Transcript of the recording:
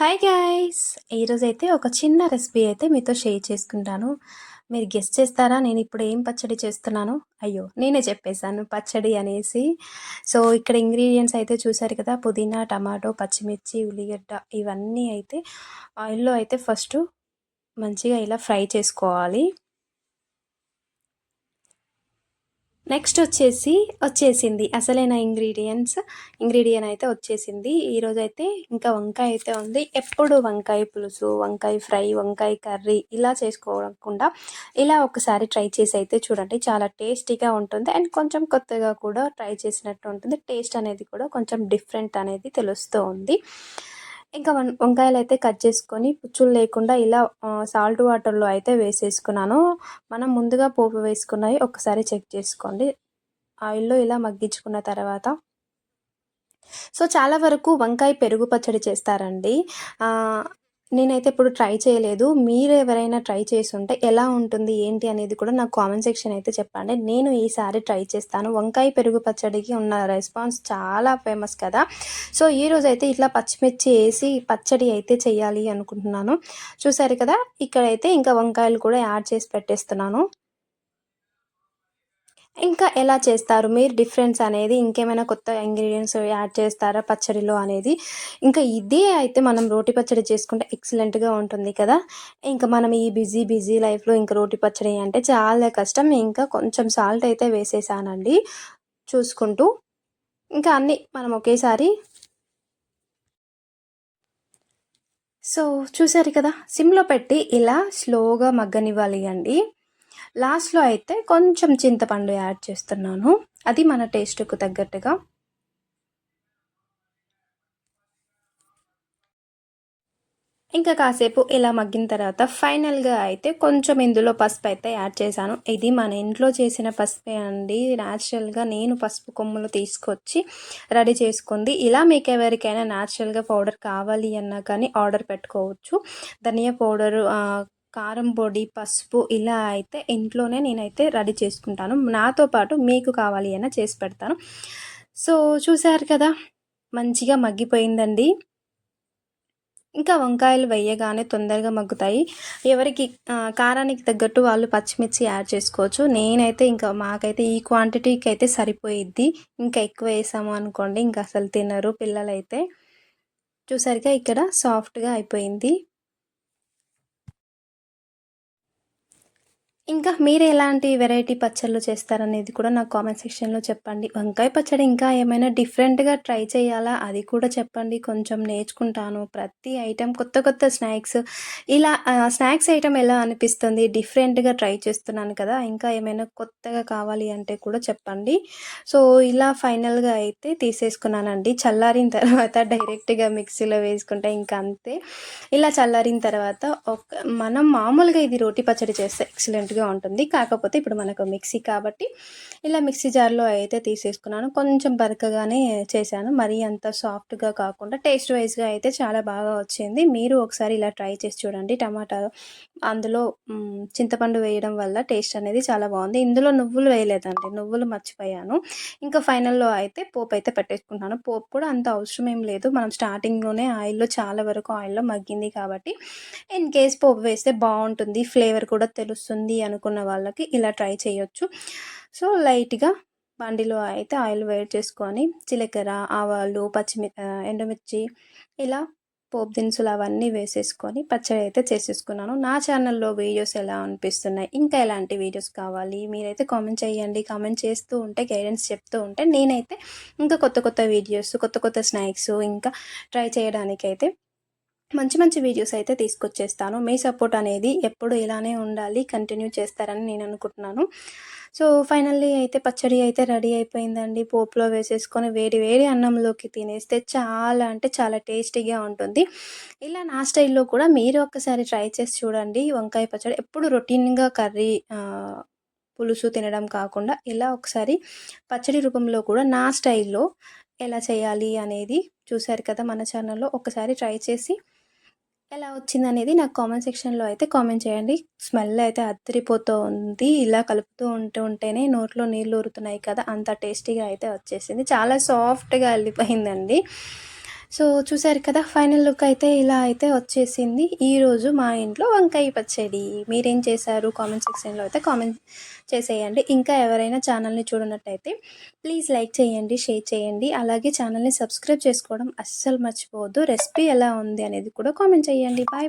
Hi guys ఈరోజు అయితే ఒక చిన్న రెసిపీ అయితే మీతో షేర్ చేసుకుంటాను. మీరు గెస్ట్ చేస్తారా? నేను ఇప్పుడు ఏం పచ్చడి చేస్తున్నాను? అయ్యో నేనే చెప్పేశాను పచ్చడి అనేసి. సో ఇక్కడ ఇంగ్రీడియంట్స్ అయితే చూసారు కదా? పుదీనా టమాటో పచ్చిమిర్చి ఉల్లిగడ్డ ఇవన్నీ అయితే ఆయిల్లో అయితే ఫస్ట్ మంచిగా ఇలా ఫ్రై చేసుకోవాలి. నెక్స్ట్ వచ్చేసి వచ్చేసింది. అసలైన ఇంగ్రీడియంట్స్ ఇంగ్రీడియంట్ అయితే వచ్చేసింది. ఈరోజు అయితే ఇంకా వంకాయ అయితే ఉంది. ఎప్పుడు వంకాయ పులుసు వంకాయ ఫ్రై వంకాయ కర్రీ ఇలా చేసుకోకుండా ఇలా ఒకసారి ట్రై చేసి అయితే చూడండి. చాలా టేస్టీగా ఉంటుంది. అండ్ కొంచెం కొత్తగా కూడా ట్రై చేసినట్టు ఉంటుంది. టేస్ట్ అనేది కూడా కొంచెం డిఫరెంట్ అనేది తెలుస్తూ ఉంది ఇంకా వన్ వంకాయలు అయితే కట్ చేసుకొని పుచ్చులు లేకుండా ఇలా సాల్ట్ వాటర్లో అయితే వేసేసుకున్నాను. మనం ముందుగా పోపు వేసుకున్నవి ఒకసారి చెక్ చేసుకోండి. ఆయిల్లో ఇలా మగ్గించుకున్న తర్వాత. సో చాలా వరకు వంకాయ పెరుగు పచ్చడి చేస్తారండి. నేనైతే ఇప్పుడు ట్రై చేయలేదు. మీరు ఎవరైనా ట్రై చేసి ఉంటే ఎలా ఉంటుంది ఏంటి అనేది కూడా నాకు కామెంట్ సెక్షన్ అయితే చెప్పండి. నేను ఈసారి ట్రై చేస్తాను. వంకాయ పెరుగు పచ్చడికి ఉన్న రెస్పాన్స్ చాలా ఫేమస్ కదా. సో ఈరోజు అయితే ఇట్లా పచ్చిమిర్చి వేసి పచ్చడి అయితే చేయాలి అనుకుంటున్నాను. చూసారు కదా? ఇక్కడైతే ఇంకా వంకాయలు కూడా యాడ్ చేసి పెట్టేస్తున్నాను. ఇంకా ఎలా చేస్తారు? మీరు డిఫరెన్స్ అనేది ఇంకేమైనా కొత్త ఇంగ్రీడియంట్స్ యాడ్ చేస్తారా? పచ్చడిలో అనేది. ఇంకా ఇదే అయితే మనం రోటి పచ్చడి చేసుకుంటే ఎక్సలెంట్గా ఉంటుంది కదా. ఇంకా మనం ఈ బిజీ బిజీ లైఫ్లో ఇంకా రోటి పచ్చడి అంటే చాలా కష్టం. ఇంకా కొంచెం సాల్ట్ అయితే వేసేసానండి. చూసుకుంటూ. ఇంకా అన్నీ మనం ఒకేసారి. సో చూసారు కదా? సిమ్లో పెట్టి ఇలా స్లోగా మగ్గనివ్వాలి అండి. లాస్ట్లో అయితే కొంచెం చింతపండు యాడ్ చేస్తున్నాను. అది మన టేస్ట్కు తగ్గట్టుగా. ఇంకా కాసేపు ఇలా మగ్గిన తర్వాత ఫైనల్గా అయితే కొంచెం ఇందులో పసుపు అయితే యాడ్ చేశాను. ఇది మన ఇంట్లో చేసిన పసుపే అండి. న్యాచురల్గా నేను పసుపు కొమ్ములు తీసుకొచ్చి రెడీ చేసుకుంది. ఇలా మీకు ఎవరికైనా న్యాచురల్గా పౌడర్ కావాలి అన్నా కానీ ఆర్డర్ పెట్టుకోవచ్చు. ధనియా పౌడర్ కారం పొడి పసుపు ఇలా అయితే ఇంట్లోనే నేనైతే రెడీ చేసుకుంటాను. నాతో పాటు మీకు కావాలి అయినా చేసి పెడతాను. సో చూసారు కదా మంచిగా మగ్గిపోయిందండి. ఇంకా వంకాయలు వేయగానే తొందరగా మగ్గుతాయి. ఎవరికి కారానికి తగ్గట్టు వాళ్ళు పచ్చిమిర్చి యాడ్ చేసుకోవచ్చు. నేనైతే ఇంకా మాకైతే ఈ క్వాంటిటీకి అయితే సరిపోయిద్ది. ఇంకా ఎక్కువ వేసాము అనుకోండి ఇంకా అసలు తినరు పిల్లలైతే. చూసరిగా ఇక్కడ సాఫ్ట్గా అయిపోయింది. ఇంకా మీరు ఎలాంటి వెరైటీ పచ్చళ్ళు చేస్తారనేది కూడా నాకు కామెంట్ సెక్షన్లో చెప్పండి. వంకాయ పచ్చడి ఇంకా ఏమైనా డిఫరెంట్గా ట్రై చేయాలా? అది కూడా చెప్పండి. కొంచెం నేర్చుకుంటాను. ప్రతి ఐటెం కొత్త కొత్త స్నాక్స్ ఇలా స్నాక్స్ ఐటెం ఎలా అనిపిస్తుంది? డిఫరెంట్గా ట్రై చేస్తున్నాను కదా. ఇంకా ఏమైనా కొత్తగా కావాలి అంటే కూడా చెప్పండి. సో ఇలా ఫైనల్గా అయితే తీసేసుకున్నానండి. చల్లారిన తర్వాత డైరెక్ట్గా మిక్సీలో వేసుకుంటే ఇంకా అంతే. ఇలా చల్లారిన తర్వాత ఒక మనం మామూలుగా ఇది రోటి పచ్చడి చేస్తే ఎక్సలెంట్గా టేస్టీగా ఉంటుంది. కాకపోతే ఇప్పుడు మనకు మిక్సీ కాబట్టి ఇలా మిక్సీ జార్లో అయితే తీసేసుకున్నాను. కొంచెం బరకగానే చేశాను. మరీ అంత సాఫ్ట్గా కాకుండా టేస్ట్ వైజ్గా అయితే చాలా బాగా వచ్చింది. మీరు ఒకసారి ఇలా ట్రై చేసి చూడండి. టమాటా అందులో చింతపండు వేయడం వల్ల టేస్ట్ అనేది చాలా బాగుంది. ఇందులో నువ్వులు వేయలేదండి. నువ్వులు మర్చిపోయాను. ఇంకా ఫైనల్లో అయితే పోపు అయితే పెట్టేసుకుంటాను పోపు కూడా అంత అవసరం ఏం లేదు. మనం స్టార్టింగ్లోనే ఆయిల్లో చాలా వరకు ఆయిల్లో మగ్గింది కాబట్టి ఇన్ కేస్ పోపు వేస్తే బాగుంటుంది. ఫ్లేవర్ కూడా తెలుస్తుంది అనుకున్న వాళ్ళకి ఇలా ట్రై చేయొచ్చు. సో లైట్గా బండిలో అయితే ఆయిల్ వేడి చేసుకొని జీలకర్ర ఆవాలు పచ్చిమిర్చి ఎండుమిర్చి ఇలా పోపు దినుసులు అవన్నీ వేసేసుకొని పచ్చడి అయితే చేసేసుకున్నాను. నా ఛానల్లో వీడియోస్ ఎలా అనిపిస్తున్నాయి? ఇంకా ఎలాంటి వీడియోస్ కావాలి? మీరైతే కామెంట్ చేయండి. కామెంట్ చేస్తూ ఉంటే గైడెన్స్ చెప్తూ ఉంటే నేనైతే ఇంకా కొత్త కొత్త వీడియోస్ కొత్త కొత్త స్నాక్స్ ఇంకా ట్రై చేయడానికైతే మంచి మంచి వీడియోస్ అయితే తీసుకొచ్చేస్తాను. మీ సపోర్ట్ అనేది ఎప్పుడు ఇలానే ఉండాలి కంటిన్యూ చేస్తారని నేను అనుకుంటున్నాను. సో ఫైనల్లీ అయితే పచ్చడి అయితే రెడీ అయిపోయిందండి. పోపులో వేసేసుకొని వేడి వేడి అన్నంలోకి తినేస్తే చాలా అంటే చాలా టేస్టీగా ఉంటుంది. ఇలా నా స్టైల్లో కూడా మీరు ఒక్కసారి ట్రై చేసి చూడండి. వంకాయ పచ్చడి ఎప్పుడు రొటీన్గా కర్రీ పులుసు తినడం కాకుండా ఇలా ఒకసారి పచ్చడి రూపంలో కూడా నా స్టైల్లో ఎలా చేయాలి అనేది చూశారు కదా మన ఛానల్లో. ఒకసారి ట్రై చేసి ఎలా వచ్చింది అనేది నాకు కామెంట్ సెక్షన్లో అయితే కామెంట్ చేయండి. స్మెల్ అయితే అద్దరిపోతూ ఉంది ఇలా కలుపుతూ ఉంటూ ఉంటేనే నోట్లో నీళ్ళు ఊరుతున్నాయి కదా అంత టేస్టీగా అయితే వచ్చేసింది. చాలా సాఫ్ట్గా వెళ్ళిపోయిందండి. సో చూసారు కదా ఫైనల్ లుక్ అయితే ఇలా అయితే వచ్చేసింది. ఈరోజు మా ఇంట్లో వంకాయ పచ్చడి. మీరేం చేశారు? కామెంట్ సెక్షన్లో అయితే కామెంట్ చేసేయండి. ఇంకా ఎవరైనా ఛానల్ని చూడనట్టయితే ప్లీజ్ లైక్ చేయండి షేర్ చేయండి. అలాగే ఛానల్ని సబ్స్క్రైబ్ చేసుకోవడం అస్సలు మర్చిపోవద్దు. రెసిపీ ఎలా ఉంది అనేది కూడా కామెంట్ చేయండి. బాయ్.